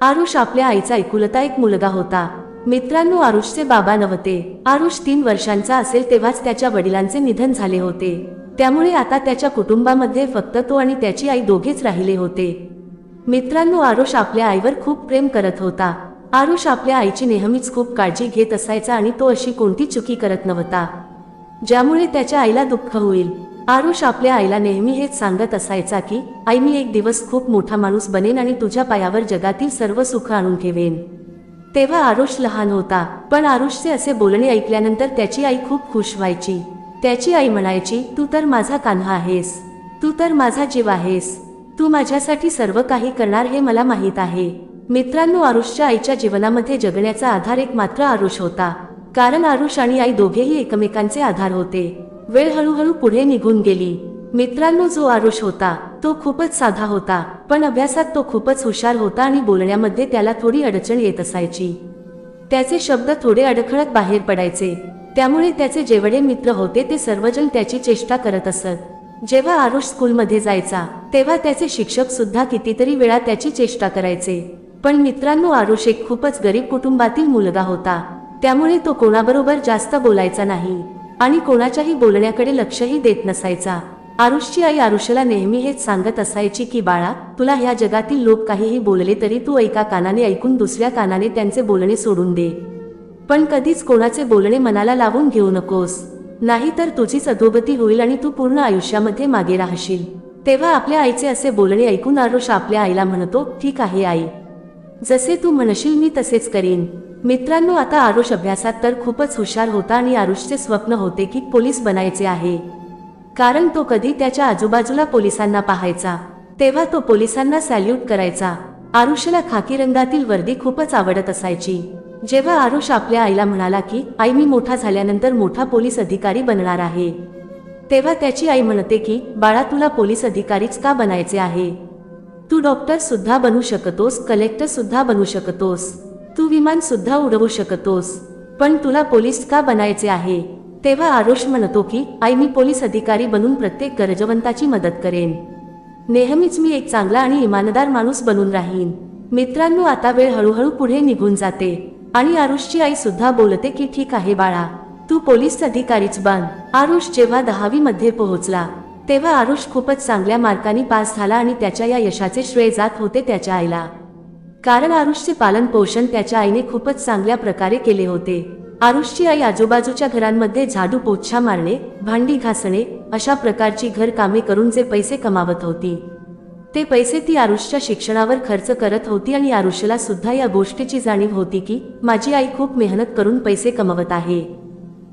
आरुष आपल्या आईचा एकुलता एक मुलगा होता. मित्रांनो आरुषचे बाबा नव्हते. आरुष तीन वर्षांचा असेल तेव्हाच त्याच्या वडिलांचे निधन झाले होते. त्यामुळे आता त्याच्या कुटुंबामध्ये फक्त तो आणि त्याची आई दोघेच राहिले होते. मित्रांनो आरुष आपल्या आईवर खूप प्रेम करत होता. आरुष आपल्या आईची नेहमीच खूप काळजी घेत असायचा आणि तो अशी कोणती चुकी करत नव्हता. ज्यामुळे त्याच्या आईला दुःख होईल. आरुष आपल्या आईला नेहमी हेच सांगत असायचा की आई मी एक दिवस खूप मोठा माणूस बनेन आणि तुझ्या पायावर जगातील सर्व सुख आणून ठेवेन. तेव्हा आरुष लहान होता पण आरुषचे असे बोलणे ऐकल्यानंतर त्याची आई खूप खुश व्हायची. त्याची आई म्हणायची तू तर माझा कान्हा आहेस. तू तर माझा जीव आहेस. तू माझ्यासाठी सर्व काही करणार हे मला माहीत आहे. मित्रांनो आरुषच्या आईच्या जीवनामध्ये जगण्याचा आधार एक मात्र आरुष होता. कारण आरुष आणि आई दोघेही एकमेकांचे आधार होते. वेळ हळूहळू पुढे निघून गेली. मित्रांनो जो आरुष होता तो खूपच साधा होता पण अभ्यासात तो खूपच हुशार होता आणि बोलण्यामध्ये त्याला थोडी अडचण येत असायची. त्याचे शब्द थोडे अडखळत बाहेर पडायचे. त्यामुळे त्याचे जेवढे मित्र होते ते सर्वजण त्याची चेष्टा करत असत. जेव्हा आरुष स्कूलमध्ये जायचा तेव्हा त्याचे शिक्षक सुद्धा कितीतरी वेळा त्याची चेष्टा करायचे. पण मित्रांनो आरुष एक खूपच गरीब कुटुंबातील मुलगा होता. त्यामुळे तो कोणाबरोबर जास्त बोलायचा नाही. आणि कोणाच्याही बोलण्याकडे लक्षही देत नसायचा. आरुषची आई आरुषला नेहमी हेच सांगत असायची की बाळा तुला ह्या जगातील लोक काहीही बोलले तरी तू एका कानाने ऐकून दुसऱ्या कानाने त्यांचे बोलणे सोडून दे. पण कधीच कोणाचे बोलणे मनाला लावून घेऊ नकोस. नाहीतर तुझीच अधोगती होईल आणि तू पूर्ण आयुष्यामध्ये मागे राहशील. तेव्हा आपल्या आईचे असे बोलणे ऐकून आरुष आपल्या आईला म्हणतो ठीक आहे आई. जसे तू म्हणशील मी तसेच करीन. मित्रांनो आता आरुष अभ्यासात तर खूपच हुशार होता आणि आरुषचे स्वप्न होते की पोलीस बनायचे आहे. कारण तो कधी त्याच्या आजूबाजूला पोलिसांना पाहायचा. तेव्हा तो पोलिसांना सॅल्यूट करायचा. आरुषला खाकी रंगातील वर्दी खूपच आवडत असायची. जेव्हा आरुष आपल्या आईला म्हणाला की आई मी मोठा झाल्यानंतर मोठा पोलीस अधिकारी बनणार आहे. तेव्हा त्याची आई म्हणते की बाळा तुला पोलीस अधिकारीच का बनायचे आहे? तू डॉक्टर सुद्धा बनू शकतोस कलेक्टर सुद्धा बनू शकतोस. तू विमान सुद्धा उडवू शकतोस. पण तुला पोलीस का बनायचे आहे? तेव्हा आरुष म्हणतो की आई मी पोलीस अधिकारी बनून प्रत्येक गरजवंताची मदत करेन. नेहमीच मी एक चांगला आणि इमानदार माणूस बनून राहीन. मित्रांनो आता वेळ हळूहळू पुढे निघून जाते. आणि आरुषची आई सुद्धा बोलते की ठीक आहे बाळा तू पोलीस अधिकारीच बन. आरुष जेव्हा दहावी मध्ये पोहोचला तेव्हा आरुष खूपच चांगल्या मार्कांनी पास झाला आणि त्याच्या या यशाचे श्रेय जात होते त्याच्या आईला. कारण आरुषचे पालन पोषण त्याच्या आईने खूपच चांगल्या प्रकारे केले होते. आरुषची आई आजूबाजूच्या घरांमध्ये झाडू पोछा मारणे भांडी घासणे अशा प्रकारची घर कामे करून जे पैसे कमावत होती. ते पैसे ती आरुषच्या शिक्षणावर खर्च करत होती आणि आरुषला सुद्धा या गोष्टीची जाणीव होती की माझी आई खूप मेहनत करून पैसे कमवत आहे.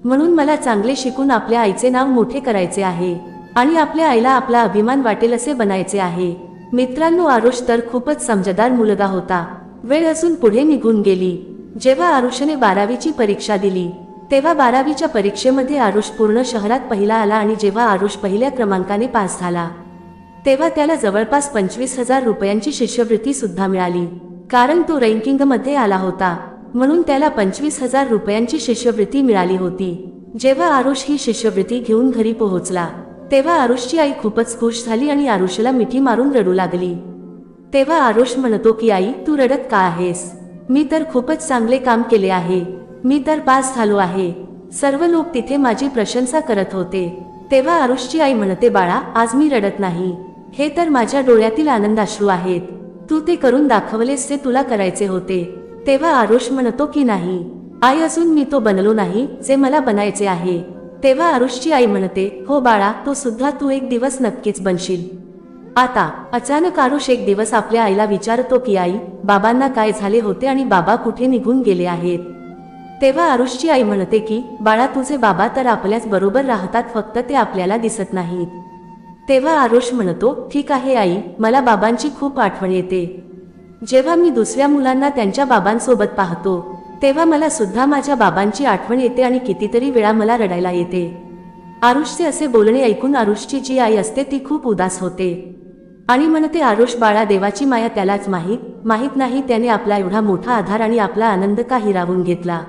म्हणून मला चांगले शिकून आपल्या आईचे नाव मोठे करायचे आहे आणि आपल्या आईला आपला अभिमान वाटेल असे बनायचे आहे. मित्रांनो आरुष तर खूपच समजदार मुलगा होता. वेळ असून पुढे निघून गेली. जेव्हा आरुषने बारावीची परीक्षा दिली तेव्हा बारावीच्या परीक्षेमध्ये आरुष पूर्ण शहरात पहिला आला आणि जेव्हा आरुष पहिल्या क्रमांकाने पास झाला तेव्हा त्याला जवळपास पंचवीस हजार रुपयांची शिष्यवृत्ती सुद्धा मिळाली. कारण तो रँकिंगमध्ये आला होता म्हणून त्याला पंचवीस हजार रुपयांची शिष्यवृत्ती मिळाली होती. जेव्हा आरुष ही शिष्यवृत्ती घेऊन घरी पोहोचला तेव्हा आरुषची आई खूपच खुश झाली आणि आरुषला मिठी मारून रडू लागली. तेव्हा आरुष म्हणतो की आई तू रडत का आहेस? मी तर खूपच चांगले काम केले आहे. मी तर पास झालो आहे. सर्व लोक तिथे माझी प्रशंसा करत होते. तेव्हा आरुषची आई म्हणते बाळा आज मी रडत नाही. हे तर माझ्या डोळ्यातील आनंदाश्रू आहेत. तू ते करून दाखवलेस ते तुला करायचे होते. तेव्हा आरुष म्हणतो की नाही. आई असून मी तो बनलो नाही जे मला बनायचे आहे. तेव्हा आरुषची आई म्हणते हो बाळा तो सुद्धा तू एक दिवस नक्कीच बनशील. आता अचानक आरुष एक दिवस आपल्या आईला विचारतो की आई बाबांना काय झाले होते आणि बाबा कुठे निघून गेले आहेत? तेव्हा आरुषची आई म्हणते की बाळा तुझे बाबा तर आपल्याच बरोबर राहतात फक्त ते आपल्याला दिसत नाहीत. तेव्हा आरुष म्हणतो ठीक आहे आई मला बाबांची खूप आठवण येते. जेव्हा मी दुसऱ्या मुलांना त्यांच्या बाबांसोबत पाहतो तेव्हा मला सुद्धा माझ्या बाबांची आठवण येते आणि कितीतरी वेळा मला रडायला येते. आरुषचे असे बोलणे ऐकून आरुषची जी आई असते ती खूप उदास होते. आणि म्हणते आरुष बाळा देवाची माया त्यालाच माहीत. माहीत नाही त्याने आपला एवढा मोठा आधार आणि आपला आनंद का हिरावून घेतला?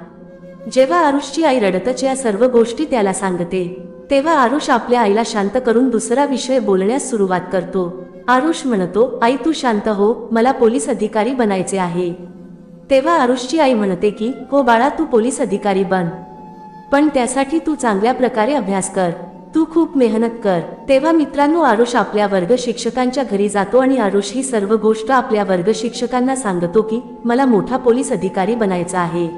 जेव्हा आरुषची आई रडतच या सर्व गोष्टी त्याला सांगते तेव्हा आरुष आपल्या आईला शांत करून दुसरा विषय बोलण्यास सुरुवात करतो. आरुष म्हणतो आई तू शांत हो. मला पोलीस अधिकारी बनायचे आहे. तेव्हा आरुषची आई म्हणते की हो बाळा तू पोलीस अधिकारी बन. पण त्यासाठी तू चांगल्या प्रकारे अभ्यास कर. तू खूप मेहनत कर. तेव्हा मित्रांनो आरुष आपल्या वर्ग शिक्षकांच्या घरी जातो आणि आरुष ही सर्व गोष्ट आपल्या वर्ग शिक्षकांना सांगतो की मला मोठा पोलीस अधिकारी बनायचा आहे.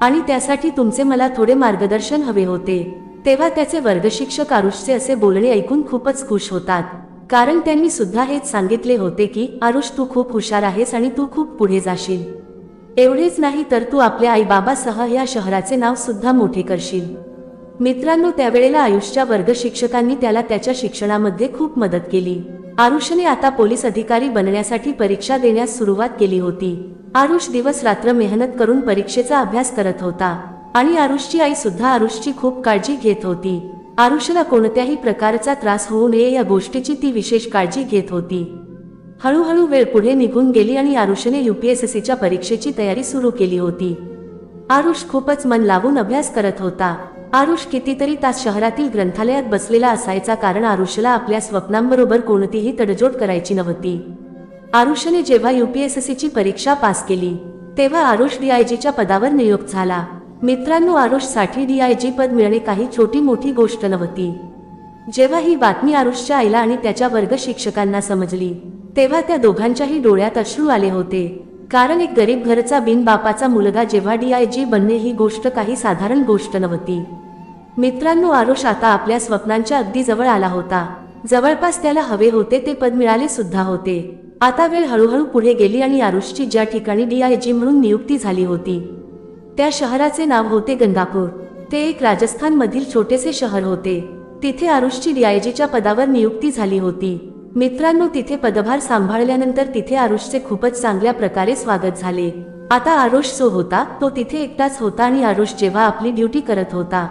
आणि त्यासाठी तुमचे मला थोडे मार्गदर्शन हवे होते. तेव्हा त्याचे वर्ग शिक्षक आरुषचे असे बोलणे ऐकून खूपच खुश होतात. कारण त्यांनी सुद्धा हेच सांगितले होते की आरुष तू खूप हुशार आहेस आणि तू खूप पुढे जाशील. एवढेच नाही तर तू आपल्या आईबाबासह या शहराचे नाव सुद्धा मोठे करशील. मित्रांनो त्यावेळेला आयुषच्या वर्ग शिक्षकांनी त्याला त्याच्या शिक्षणामध्ये खूप मदत केली. आरुषने आता पोलीस अधिकारी बनण्यासाठी परीक्षा देण्यास सुरुवात केली होती. आरुष दिवस रात्र मेहनत करून परीक्षेचा अभ्यास करत होता आणि आरुषची आई सुद्धा आरुषची खूप काळजी घेत होती. आरुषला कोणत्याही प्रकारचा त्रास होऊ नये या गोष्टीची ती विशेष काळजी घेत होती. हळूहळू वेळ पुढे निघून गेली आणि आरुषने यूपीएससीच्या परीक्षेची तयारी सुरू केली होती. आरुष खूपच मन लावून अभ्यास करत होता. आरुष कितीतरी तास शहरातील ग्रंथालयात बसलेला असायचा कारण आरुषला आपल्या स्वप्नांबरोबर कोणतीही तडजोड करायची नव्हती. आरुषने जेव्हा यूपीएससीची परीक्षा पास केली तेव्हा आरुष डीआयजीच्या पदावर नियुक्त झाला. मित्रांनो आरुषसाठी डीआयजी पद मिळणे काही छोटी मोठी गोष्ट नव्हती. जेव्हा ही बातमी आरुषच्या आईला आणि त्याच्या वर्ग शिक्षकांना समजली तेव्हा त्या दोघांच्याही डोळ्यात अश्रू आले होते. कारण एक गरीब घरचा बिनबापाचा मुलगा जेव्हा डीआयजी बनणे ही गोष्ट काही साधारण गोष्ट नव्हती. मित्रांनो आरुष आता आपल्या स्वप्नांच्या अगदी जवळ आला होता. जवळपास त्याला हवे होते ते पद मिळाले सुद्धा होते. आता वेळ हळूहळू पुढे गेली आणि आरुषची ज्या ठिकाणी डीआयजी म्हणून नियुक्ती झाली होती त्या शहराचे नाव होते गंगापूर. ते एक राजस्थानमधील छोटेसे शहर होते. तिथे आरुषची डीआयजीच्या पदावर नियुक्ती झाली होती. मित्रांनो तिथे पदभार सांभाळल्यानंतर तिथे आरुषचे खूपच चांगल्या प्रकारे स्वागत झाले. आता आरुष जो होता तो तिथे एकटाच होता आणि आरुष जेव्हा आपली ड्युटी करत होता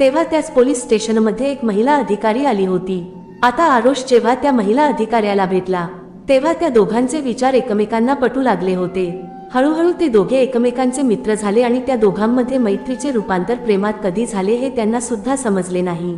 तेव्हा त्याच पोलीस स्टेशनमध्ये एक महिला अधिकारी आली होती. आता आरुष जेव्हा त्या महिला अधिकाऱ्याला भेटला तेव्हा त्या दोघांचे विचार एकमेकांना पटू लागले होते. हळूहळू ते दोघे एकमेकांचे मित्र झाले आणि त्या दोघांमध्ये मैत्रीचे रूपांतर प्रेमात कधी झाले हे त्यांना सुद्धा समजले नाही.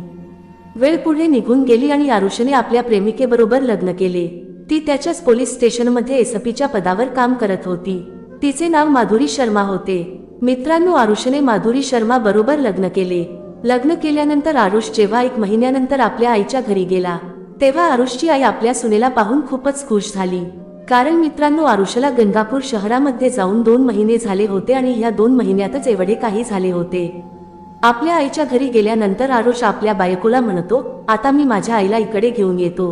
वेळ पुढे निघून गेली आणि आरुषने आपल्या प्रेमिकेबरोबर लग्न केले. ती त्याच्याच पोलीस स्टेशनमध्ये एसपीच्या पदावर काम करत होती. तिचे नाव माधुरी शर्मा होते. मित्रांनो आरुषने माधुरी शर्मा बरोबर लग्न केले. लग्न केल्यानंतर आरुष जेव्हा एक महिन्यानंतर आपल्या आईच्या घरी गेला तेव्हा आरुषची आई आपल्या सुनेला पाहून खूपच खुश झाली. कारण मित्रांनो आरुषला गंगापूर शहरामध्ये जाऊन दोन महिने झाले होते आणि ह्या दोन महिन्यातच एवढे काही झाले होते. आपल्या आईच्या घरी गेल्यानंतर आरुष आपल्या बायकोला म्हणतो आता मी माझ्या आईला इकडे घेऊन येतो.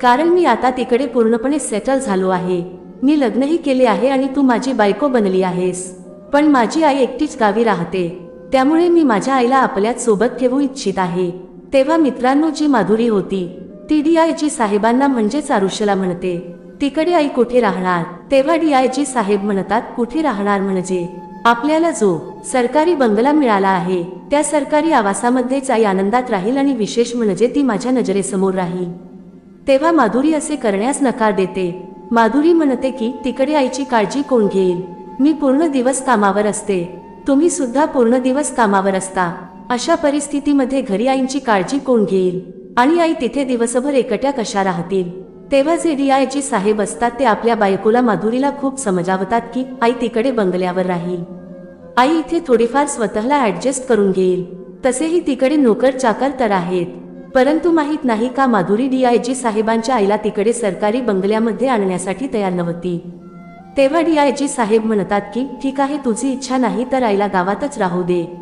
कारण मी आता तिकडे पूर्णपणे सेटल झालो आहे. मी लग्नही केले आहे आणि तू माझी बायको बनली आहेस. पण माझी आई एकटीच गावी राहते. त्यामुळे मी माझ्या आईला आपल्याच सोबत ठेवू इच्छित आहे. तेव्हा मित्रांनो जी माधुरी होती ती डी आय जी साहेबांना म्हणजेच आरुष्यला म्हणते तिकडे आई कुठे राहणार? तेव्हा डी आय जी साहेब म्हणतात कुठे राहणार म्हणजे? आपल्याला जो सरकारी बंगला मिळाला आहे. त्या सरकारी आवासामध्येच आई आनंदात राहील आणि विशेष म्हणजे ती माझ्या नजरेसमोर राहील. तेव्हा माधुरी असे करण्यास नकार देते. माधुरी म्हणते की तिकडे आईची काळजी कोण घेईल? मी पूर्ण दिवस कामावर असते. तुम्ही सुद्धा पूर्ण दिवस कामावर असता. अशा परिस्थितीमध्ये घरी आईची काळजी कोण घेईल? आणि आई तिथे दिवसभर एकट्या कशा राहतील? तेव्हा जे डीआयजी साहेब असतात ते आपल्या बायकोला माधुरीला खूप समजावतात की आई तिकडे बंगल्यावर राहील. आई इथे थोडीफार स्वतःला ऍडजस्ट करून घेईल. तसेही तिकडे नोकर चाकर तर आहेत. परंतु माहीत नाही का माधुरी डीआयजी साहेबांच्या आईला तिकडे सरकारी बंगल्यामध्ये आणण्यासाठी तयार नव्हती. तेव्हा डीआयजी साहेब म्हणतात की ठीक आहे तुझी इच्छा नाही तर आईला गावातच राहू दे.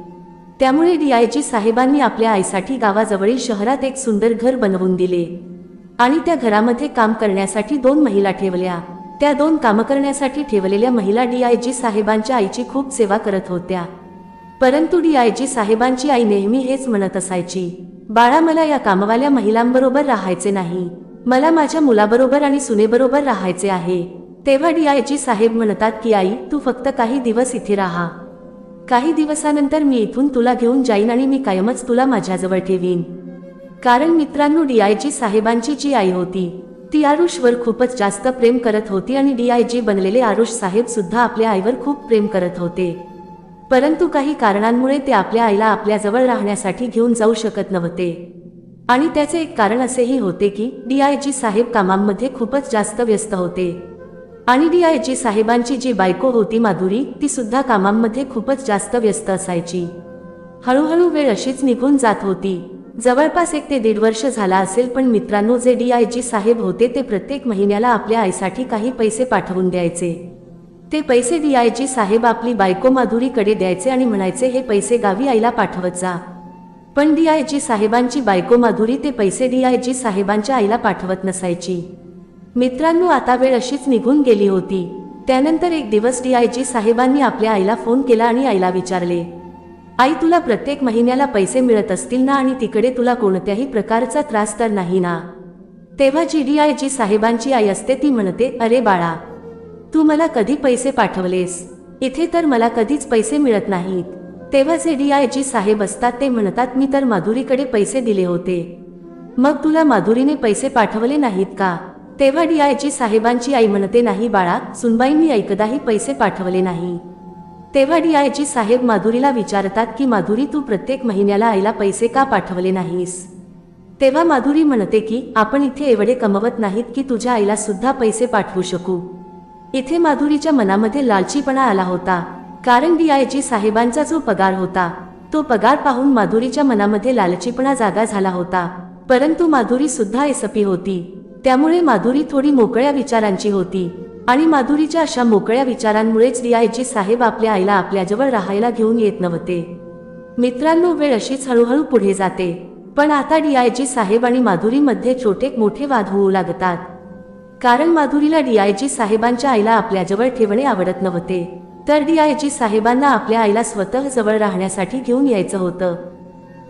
त्यामुळे डीआयजी साहेबांनी आपल्या आईसाठी गावाजवळील शहरात एक सुंदर घर बनवून दिले. आणि त्या घरामध्ये काम करण्यासाठी दोन महिला ठेवल्या. त्या दोन कामं करण्यासाठी ठेवलेल्या महिला डीआयजी साहेबांच्या आईची खूप सेवा करत होत्या. परंतु डीआयजी साहेबांची आई नेहमी हेच म्हणत असायची बाळा मला या कामवाल्या महिलांबरोबर राहायचे नाही. मला माझ्या मुलाबरोबर आणि सुनेबरोबर राहायचे आहे. तेव्हा डीआयजी साहेब म्हणतात की आई तू फक्त काही दिवस इथे राहा. काही दिवसानंतर मी इथून तुला घेऊन जाईन आणि मी कायमच तुला माझ्याजवळ ठेवीन. कारण मित्रांनो डीआयजी साहेबांची जी आई होती ती आरुषवर खूपच जास्त प्रेम करत होती आणि डीआयजी बनलेले आरुष साहेब सुद्धा आपल्या आईवर खूप प्रेम करत होते. परंतु काही कारणांमुळे ते आपल्या आईला आपल्याजवळ राहण्यासाठी घेऊन जाऊ शकत नव्हते. आणि त्याचे एक कारण असेही होते की डीआयजी साहेब कामांमध्ये खूपच जास्त व्यस्त होते. आणि डीआयजी साहेबांची जी बायको होती माधुरी ती सुद्धा कामांमध्ये खूपच जास्त व्यस्त असायची. हळूहळू वेळ अशीच निघून जात होती. जवळपास एक ते दीड वर्ष झाला असेल पण मित्रांनो जे डी आय जी साहेब होते ते प्रत्येक महिन्याला आपल्या आईसाठी काही पैसे पाठवून द्यायचे. ते पैसे दी आय जी साहेब आपली बायको माधुरीकडे द्यायचे आणि म्हणायचे हे पैसे गावी आईला पाठवत जा. पण डी आय जी साहेबांची बायको माधुरी ते पैसे दी आय जी साहेबांच्या आईला पाठवत नसायची. मित्रांनो आता वेळ अशीच निघून गेली होती. त्यानंतर एक दिवस डी आय जी साहेबांनी आपल्या आईला फोन केला आणि आईला विचारले आई तुला प्रत्येक महिन्याला पैसे मिळत असतील ना आणि तिकडे तुला कोणत्याही प्रकारचा त्रास तर नाही ना? तेव्हा जी डी आय जी साहेबांची आई असते ती म्हणते अरे बाळा तू मला कधी पैसे पाठवलेस? इथे तर मला कधीच पैसे मिळत नाहीत. तेव्हा जे डी आय जी साहेब असतात ते म्हणतात मी तर माधुरीकडे पैसे दिले होते. मग तुला माधुरीने पैसे पाठवले नाहीत का? तेव्हा डी आय जी साहेबांची आई म्हणते नाही बाळा सुनबाईंनी ऐकदाही पैसे पाठवले नाही. तेव्हा डी डीआयजी साहेब माधुरीला विचारतात की माधुरी तू प्रत्येक महिन्याला आईला पैसे का पाठवले नाहीस? तेव्हा माधुरी म्हणते की आपण इथे एवढे कमवत नाहीत की तुझ्या आईला सुद्धा पैसे पाठवू शकू. इथे माधुरीच्या मनामध्ये लालचीपणा आला होता कारण डी डीआयजी साहेबांचा जो पगार होता तो पगार पाहून माधुरीच्या मनामध्ये लालचीपणा जागा झाला होता. परंतु माधुरी सुद्धा एसपी होती. त्यामुळे माधुरी थोडी मोकळ्या विचारांची होती. आणि माधुरीच्या अशा मोकळ्या विचारांमुळेच डीआयजी साहेब आपल्या आईला आपल्याजवळ राहायला घेऊन येत नव्हते. मित्रांनो वेळ अशीच हळूहळू पुढे जाते. पण आता डीआयजी साहेब आणि माधुरीमध्ये छोटे मोठे वाद होऊ लागतात. कारण माधुरीला डीआयजी साहेबांच्या आईला आपल्याजवळ ठेवणे आवडत नव्हते. तर डीआयजी साहेबांना आपल्या आईला स्वतः जवळ राहण्यासाठी घेऊन यायचं होतं.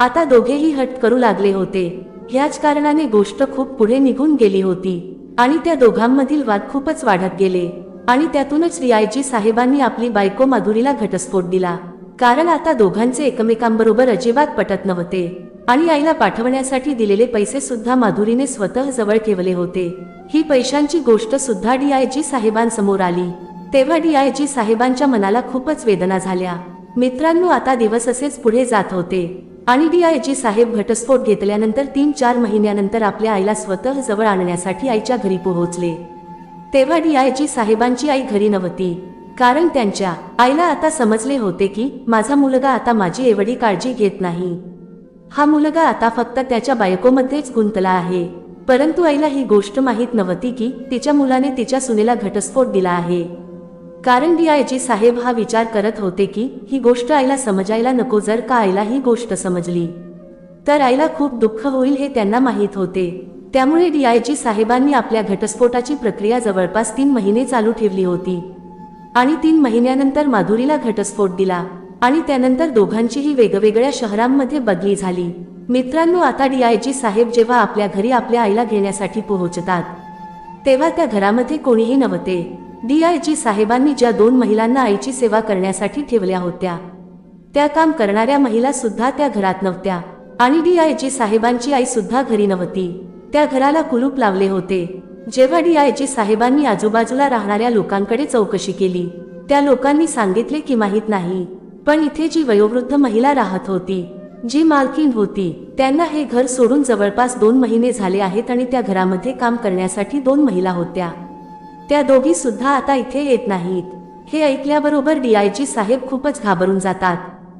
आता दोघेही हट करू लागले होते. ह्याच कारणाने गोष्ट खूप पुढे निघून गेली होती. आणि त्या दोघांमधील वाद खूपच वाढत गेले. आणि त्यातूनच रियायजी साहेबांनी आपली बायको माधुरीला घटस्फोट दिला. कारण आता दोघांचे एकमेकांबरोबर अजिबात पटत नव्हते. आणि आईला पाठवण्यासाठी दिलेले पैसे सुद्धा माधुरीने स्वतः जवळ ठेवले होते. ही पैशांची गोष्ट सुद्धा डीआयजी साहेबांसमोर आली. तेव्हा डीआयजी साहेबांच्या मनाला खूपच वेदना झाल्या. मित्रांनो आता दिवस असेच पुढे जात होते. आणि डीआयजी साहेब घटस्फोट घेतल्यानंतर तीन चार महिन्यानंतर आपल्या आईला स्वतः जवळ आणण्यासाठी आईच्या घरी पोहोचले. तेव्हा डीआयजी साहेबांची आई घरी नव्हती. कारण त्यांच्या आईला आता समजले होते की माझा मुलगा आता माझी एवढी काळजी घेत नाही. हा मुलगा आता फक्त त्याच्या बायकोमध्येच गुंतला आहे. परंतु आईला ही गोष्ट माहीत नव्हती की तिच्या मुलाने तिच्या सुनेला घटस्फोट दिला आहे. कारण डीआयजी साहेब हा विचार करत होते की ही गोष्ट आईला समजायला नको जर का आईला ही गोष्ट समजली. तर आईला खूप दुःख होईल हे त्यांना माहीत होते. त्यामुळे डीआयजी साहेबांनी आपल्या घटस्फोटाची प्रक्रिया जवळपास तीन महिने चालू ठेवली होती. आणि तीन महिन्यानंतर माधुरीला घटस्फोट दिला. आणि त्यानंतर दोघांचीही वेगवेगळ्या शहरांमध्ये बदली झाली. मित्रांनो आता डीआयजी साहेब जेव्हा आपल्या घरी आपल्या आईला घेण्यासाठी पोहोचतात तेव्हा त्या घरामध्ये कोणीही नव्हते. डीआयजी साहेबांनी ज्या दोन महिलांना आईची सेवा करण्यासाठी ठेवल्या होत्या त्या काम करणाऱ्या महिला सुद्धा त्या घरात नव्हत्या आणि डीआयजी साहेबांची आई सुद्धा घरी नव्हती. त्या घराला कुलूप लावले होते. जेव्हा डीआयजी साहेबांनी आजूबाजूला राहणाऱ्या लोकांकडे चौकशी केली त्या लोकांनी सांगितले की माहीत नाही पण इथे जी वयोवृद्ध महिला राहत होती जी मालकीन होती त्यांना हे घर सोडून जवळपास दोन महिने झाले आहेत आणि त्या घरामध्ये काम करण्यासाठी दोन महिला होत्या. त्या दोघी सुद्धा आता इथे येत नाहीत. हे ऐकल्याबरोबर डीआयजी साहेब खूपच घाबरून जातात.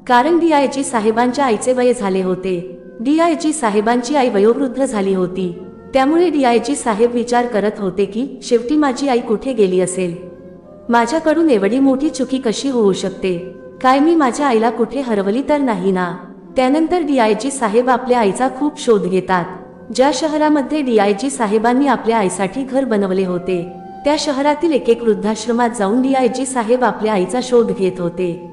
कारण डीआयजी साहेबांच्या आईचे वय झाले होते. डीआयजी साहेबांची आई वयोवृद्ध झाली होती. त्यामुळे डीआयजी साहेब विचार करत होते की शेवटी माझी आई कुठे गेली असेल? माझ्याकडून एवढी मोठी चुकी कशी होऊ शकते? काय मी माझ्या आईला कुठे हरवली तर नाही ना? त्यानंतर डीआयजी साहेब आपल्या आईचा खूप शोध घेतात. ज्या शहरामध्ये डीआयजी साहेबांनी आपल्या आईसाठी घर बनवले होते त्या शहरातील एक एक वृद्धाश्रमात जाऊन डीआयजी साहेब आपल्या आईचा शोध घेत होते.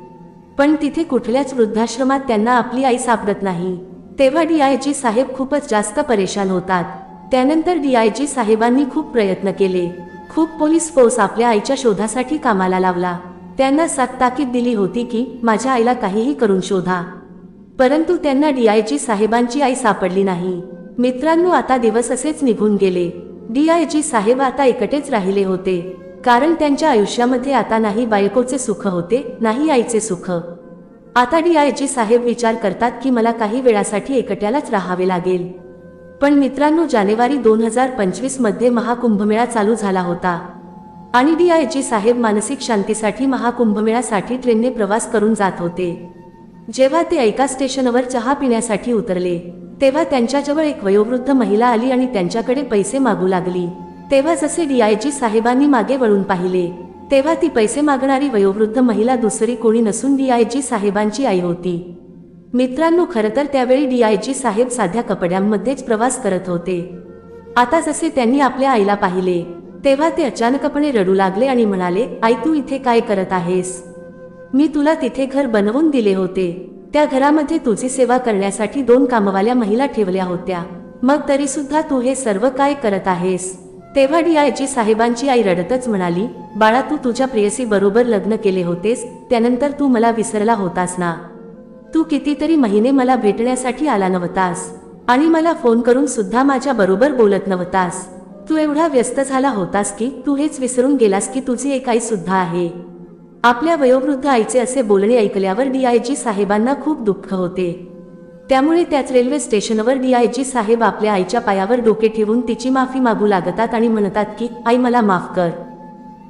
पण तिथे कुठल्याच वृद्धाश्रमात त्यांना आपली आई सापडत नाही. तेव्हा डीआयजी साहेब खूपच जास्त परेशान होतात. त्यानंतर डीआयजी साहेबांनी खूप प्रयत्न केले. खूप पोलीस फोर्स आपल्या आईच्या शोधासाठी कामाला लावला. त्यांना सात ताकीद दिली होती की माझ्या आईला काहीही करून शोधा. परंतु त्यांना डीआयजी साहेबांची आई सापडली नाही. मित्रांनो आता दिवस असेच निघून गेले. डीआयजी साहेब आता एकटेच राहिले होते. कारण त्यांच्या आयुष्यामध्ये आता नाही बायकोचे सुख होते नाही आईचे सुख. आता डीआयजी साहेब विचार करतात की मला काही वेळासाठी एकट्यालाच राहावे लागेल. पण मित्रांनो जानेवारी दोन हजार पंचवीसमध्ये महाकुंभमेळा चालू झाला होता. आणि डी आय जी साहेब मानसिक शांतीसाठी महाकुंभमेळ्यासाठी ट्रेनने प्रवास करून जात होते. जेव्हा ते एका स्टेशनवर चहा पिण्यासाठी उतरले. तेव्हा त्यांच्याजवळ एक वयोवृद्ध महिला आली आणि त्यांच्याकडे पैसे मागू लागली. तेव्हा जसे डीआयजी साहेबांनी मागे वळून पाहिले तेव्हा ती पैसे मागणारी वयोवृद्ध महिला दुसरी कोणी नसून डीआयजी साहेबांची आई होती. मित्रांनो खरं तर त्यावेळी डीआयजी साहेब साध्या कपड्यांमध्येच प्रवास करत होते. आता जसे त्यांनी आपल्या आईला पाहिले तेव्हा ते अचानकपणे रडू लागले आणि म्हणाले आई तू इथे काय करत आहेस? मी तुला तिथे घर बनवून दिले होते. त्या घरामध्ये तुझी सेवा करण्यासाठी दोन कामवाल्या महिला ठेवल्या होत्या. मग तरी सुद्धा तू हे सर्व काय करत आहेस? तेव्हा डीआयजी साहेबांची आई रडतच म्हणाली बाळा तू तुझ्या प्रेयसी बरोबर लग्न केले होतेस त्यानंतर तू मला विसरला होतास ना? तू कितीतरी महिने मला भेटण्यासाठी आला नव्हतास आणि मला फोन करून सुद्धा माझ्या बरोबर बोलत नव्हतास. तू एवढा व्यस्त झाला होतास की तू हेच विसरून गेलास की तुझी एक आई सुद्धा आहे. आपल्या वयोवृद्ध आईचे असे बोलणे ऐकल्यावर डीआयजी साहेबांना खूप दुःख होते. त्यामुळे त्याच रेल्वे स्टेशनवर डीआयजी साहेब आपल्या आईच्या पायावर डोके ठेवून तिची माफी मागू लागतात आणि म्हणतात की आई मला माफ कर.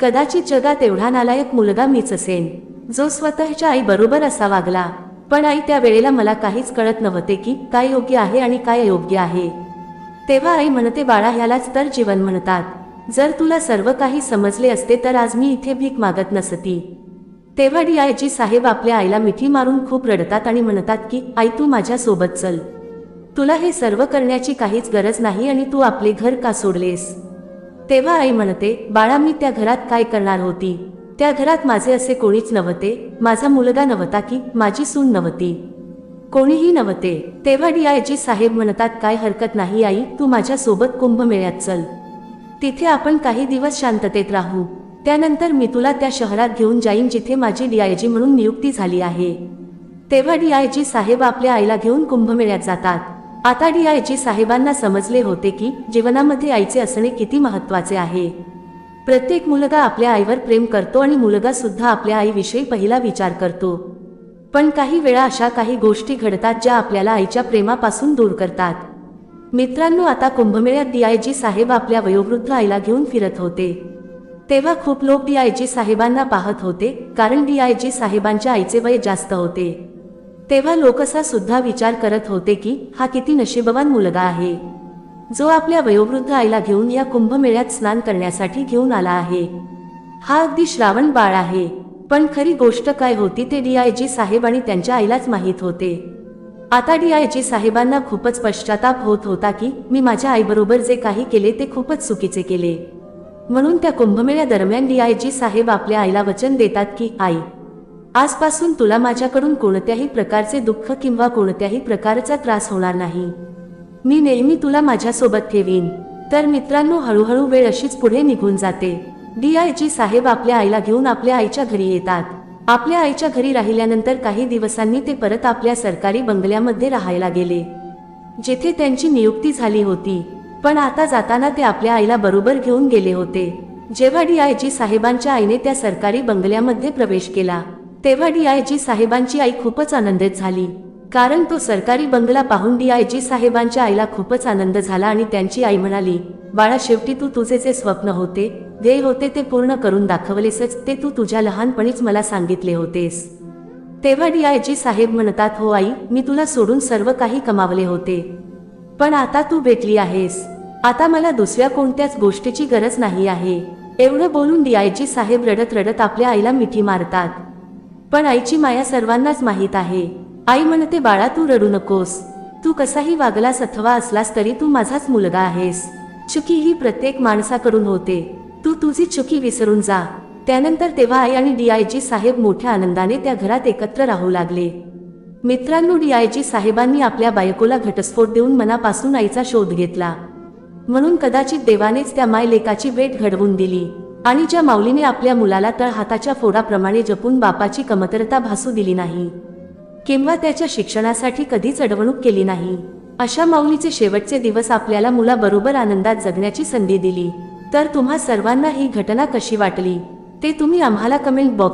कदाचित जगात एवढा नालायक मुलगा मीच असेन. जो स्वतःच्या आई बरोबर असा वागला. पण आई त्या वेळेला मला काहीच कळत नव्हते की काय योग्य आहे आणि काय अयोग्य आहे. तेव्हा आई म्हणते बाळा ह्यालाच तर जीवन म्हणतात. जर तुला सर्व काही समजले असते तर आज मी इथे भीक मागत नसती. तेव्हा डीआयजी साहेब आपल्या आईला मिठी मारून खूप रडतात आणि म्हणतात की आई तू माझ्या सोबत चल. तुला हे सर्व करण्याची काहीच गरज नाही आणि तू आपले घर का सोडलेस? तेव्हा आई म्हणते बाळा मी त्या घरात काय करणार होती? त्या घरात माझे असे कोणीच नव्हते. माझा मुलगा नव्हता की माझी सून नव्हती. कोणीही नव्हते. तेव्हा डीआयजी साहेब म्हणतात काय हरकत नाही आई तू माझ्या सोबत कुंभमेळ्यात चल. तिथे आपण काही दिवस शांततेत राहू. त्यानंतर मी तुला त्या शहरात घेऊन जाईन जिथे माझी डीआयजी म्हणून नियुक्ती झाली आहे. तेव्हा डीआयजी साहेब आपल्या आईला घेऊन कुंभमेळ्यात जातात. आता डीआयजी साहेबांना समजले होते की जीवनामध्ये आईचे असणे किती महत्त्वाचे आहे. प्रत्येक मुलगा आपल्या आईवर प्रेम करतो आणि मुलगा सुद्धा आपल्या आईविषयी पहिला विचार करतो. पण काही वेळा अशा काही गोष्टी घडतात ज्या आपल्याला आईच्या प्रेमापासून दूर करतात. मित्रांनो आता कुंभमेळ्यात डीआयजी साहेब आपल्या वयोवृद्ध आईला घेऊन फिरत होते. तेव्हा खूप लोक डीआयजी साहेबांना पाहत होते कारण डीआयजी साहेबांच्या आईचे वय जास्त होते. तेव्हा लोकसा सुद्धा विचार करत होते की हा किती नशीबवान मुलगा आहे. जो आपल्या वयोवृद्ध आईला घेऊन या कुंभमेळ्यात स्नान करण्यासाठी घेऊन आला आहे. हा अगदी श्रावण बाळ आहे. पण खरी गोष्ट काय होती ते डीआयजी साहेब आणि त्यांच्या आईलाच माहीत होते. आता डीआयजी साहेबांना खूपच पश्चाताप होत होता की मी माझ्या आईबरोबर जे काही केले ते खूपच चुकीचे केले. म्हणून त्या कुंभमेळ्यादरम्यान डीआयजी साहेब आपल्या आईला वचन देतात की आई आजपासून तुला माझ्याकडून कोणत्याही प्रकारचे दुःख किंवा कोणत्याही प्रकारचा त्रास होणार नाही. मी नेहमी तुला माझ्यासोबत ठेवीन. तर मित्रांनो हळूहळू वेळ अशीच पुढे निघून जाते. डीआयजी साहेब आपल्या आईला घेऊन आपल्या आईच्या घरी येतात. आपल्या आईच्या घरी राहिल्यानंतर काही दिवसांनी ते परत आपल्या सरकारी बंगल्यामध्ये राहायला गेले. जेथे त्यांची नियुक्ती झाली होती. पण आता जाताना ते आपल्या आईला बरोबर घेऊन गेले होते. जेव्हा डीआयजी साहेबांच्या आईने त्या सरकारी बंगल्यामध्ये प्रवेश केला तेव्हा डीआयजी साहेबांची आई खूपच आनंदित झाली. कारण तो सरकारी बंगला पाहून डीआयजी साहेबांच्या आईला खूपच आनंद झाला आणि त्यांची आई म्हणाली बाळा शेवटी तू तुझे जे स्वप्न होते ध्येय होते ते पूर्ण करून दाखवलेसच ते तू तुझ्या लहानपणीच मला सांगितले होतेस. तेव्हा डीआयजी साहेब म्हणतात हो आई मी तुला सोडून सर्व काही कमावले होते. पण आता तू भेटली आहेस. आता मला दुसऱ्या कोणत्याच गोष्टीची गरज नाही आहे. एवढं बोलून डीआयजी साहेब रडत रडत आपल्या आईला मिठी मारतात. पण आईची माया सर्वांनाच माहीत आहे. आई म्हणते बाळा तू रडू नकोस. तू कसाही वागलास अथवा असलास तरी तू माझाच मुलगा आहेस. चुकी ही प्रत्येक माणसाकडून होते. तू तुझी चुकी विसरून जा. त्यानंतर तेव्हा आई आणि डीआयजी साहेब मोठ्या आनंदाने त्या घरात एकत्र राहू लागले. मित्रांनो डीआयजी साहेबांनी आपल्या बायकोला घटस्फोट देऊन मनापासून आईचा शोध घेतला. म्हणून कदाचित देवानेच त्या मायलेकाची वेट घडवून दिली. आणि ज्या माऊलीने आपल्या मुलाला तळ हाताच्या फोडाप्रमाणे जपून बापाची कमतरता भासू दिली नाही. किंवा त्याच्या शिक्षणासाठी कधीच अडवणूक केली नाही. अशा माऊलीचे शेवटचे दिवस आपल्याला मुलाबरोबर आनंदात जगण्याची संधी दिली. तर तुम्हा सर्वांना ही घटना कशी वाटली? ते तुम्ही आम्हाला कमेंट बॉक्स